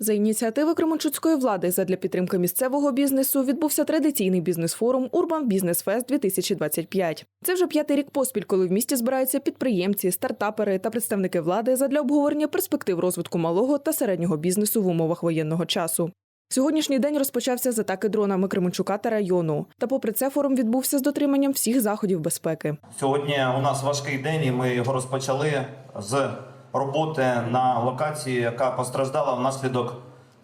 За ініціативи Кременчуцької влади задля підтримки місцевого бізнесу відбувся традиційний бізнес-форум Урбан Бізнес Фест 2025. Це вже п'ятий рік поспіль, коли в місті збираються підприємці, стартапери та представники влади задля обговорення перспектив розвитку малого та середнього бізнесу в умовах воєнного часу. Сьогоднішній день розпочався з атаки дронами Кременчука та району. Та попри це форум відбувся з дотриманням всіх заходів безпеки. Сьогодні у нас важкий день, і ми його розпочали з роботи на локації, яка постраждала внаслідок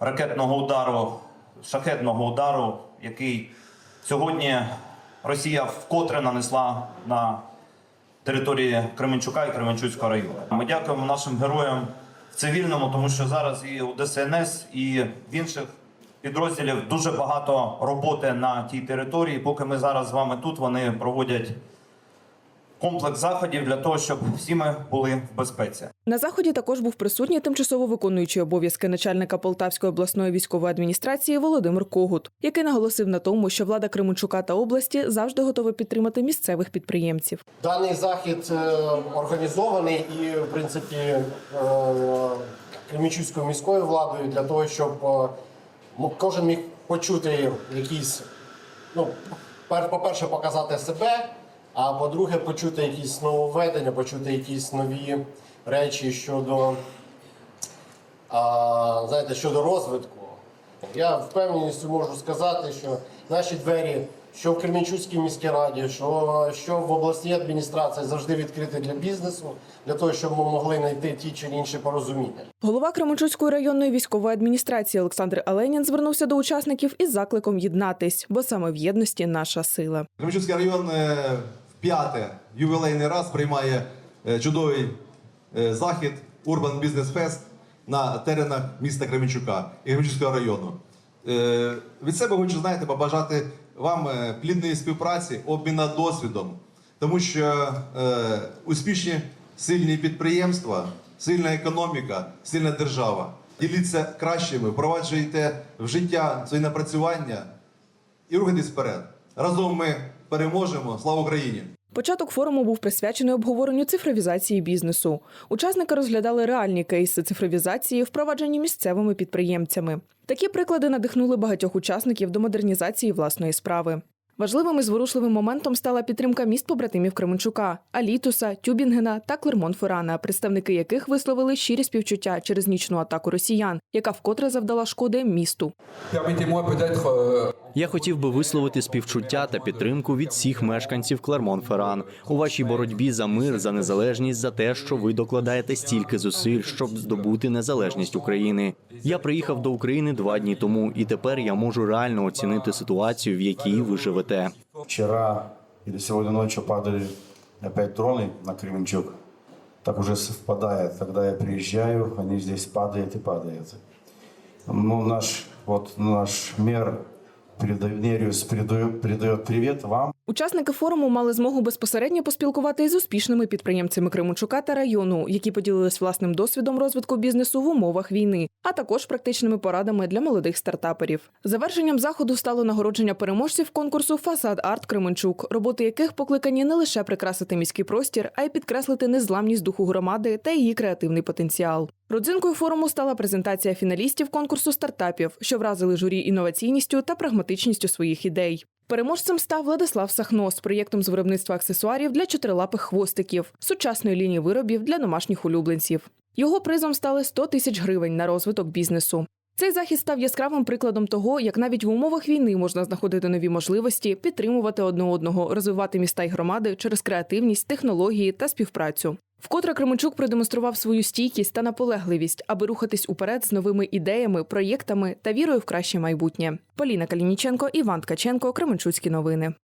ракетного удару, шахетного удару, який сьогодні Росія вкотре нанесла на території Кременчука і Кременчуцького району. Ми дякуємо нашим героям в цивільному, тому що зараз і у ДСНС, і в інших підрозділів дуже багато роботи на тій території. Поки ми зараз з вами тут, вони проводять комплекс заходів для того, щоб всі ми були в безпеці. На заході також був присутній тимчасово виконуючий обов'язки начальника Полтавської обласної військової адміністрації Володимир Когут, який наголосив на тому, що влада Кременчука та області завжди готова підтримати місцевих підприємців. Даний захід е, організований і, в принципі, е, Кременчуцькою міською владою для того, щоб е, кожен міг почути якісь, ну, пер- по-перше, показати себе, а по-друге, почути якісь нововведення, почути якісь нові речі щодо, а, знаєте, щодо розвитку. Я впевненістю можу сказати, що наші двері, що в Кременчуцькій міській раді, що, що в обласній адміністрації завжди відкриті для бізнесу, для того, щоб ми могли знайти ті чи інші порозуміння. Голова Кременчуцької районної військової адміністрації Олександр Аленін звернувся до учасників із закликом єднатись, бо саме в єдності наша сила. Кременчуцький район е, п'яте ювілейний раз приймає е, чудовий е, захід Urban Business Fest на теренах міста Кременчука і Кременчуцького району. Е, Від себе хочу знаєте, побажати вам плідної співпраці, обміна досвідом, тому що успішні сильні підприємства, сильна економіка, сильна держава. Діліться кращими, впроваджуйте в життя свої напрацювання і рухайтесь вперед. Разом ми переможемо. Слава Україні! Початок форуму був присвячений обговоренню цифровізації бізнесу. Учасники розглядали реальні кейси цифровізації, впроваджені місцевими підприємцями. Такі приклади надихнули багатьох учасників до модернізації власної справи. Важливим і зворушливим моментом стала підтримка міст побратимів Кременчука, Алітуса, Тюбінгена та Клермон-Феррана, представники яких висловили щирі співчуття через нічну атаку росіян, яка вкотре завдала шкоди місту. Euh, Я хотів би висловити співчуття та підтримку від всіх мешканців Клермон-Ферран у вашій боротьбі за мир, за незалежність, за те, що ви докладаєте стільки зусиль, щоб здобути незалежність України. Я приїхав до України два дні тому, і тепер я можу реально оцінити ситуацію, в якій ви живете. Вчера или сегодня ночью падали опять дроны на Кременчук. Так уже совпадает. Когда я приезжаю, они здесь падают и падают. Ну, наш, вот наш мэр передает, Нериус передает, передает привет вам. Учасники форуму мали змогу безпосередньо поспілкувати із успішними підприємцями Кременчука та району, які поділились власним досвідом розвитку бізнесу в умовах війни, а також практичними порадами для молодих стартаперів. Завершенням заходу стало нагородження переможців конкурсу Фасад Арт Кременчук, роботи яких покликані не лише прикрасити міський простір, а й підкреслити незламність духу громади та її креативний потенціал. Родзинкою форуму стала презентація фіналістів конкурсу стартапів, що вразили журі інноваційністю та прагматичністю своїх ідей. Переможцем став Владислав Сахно з проєктом з виробництва аксесуарів для чотирилапих хвостиків, сучасної лінії виробів для домашніх улюбленців. Його призом стали 100 тисяч гривень на розвиток бізнесу. Цей захід став яскравим прикладом того, як навіть в умовах війни можна знаходити нові можливості, підтримувати одне одного, розвивати міста й громади через креативність, технології та співпрацю. Вкотре Кременчук продемонстрував свою стійкість та наполегливість, аби рухатись уперед з новими ідеями, проєктами та вірою в краще майбутнє. Поліна Калініченко, Іван Ткаченко, Кременчуцькі новини.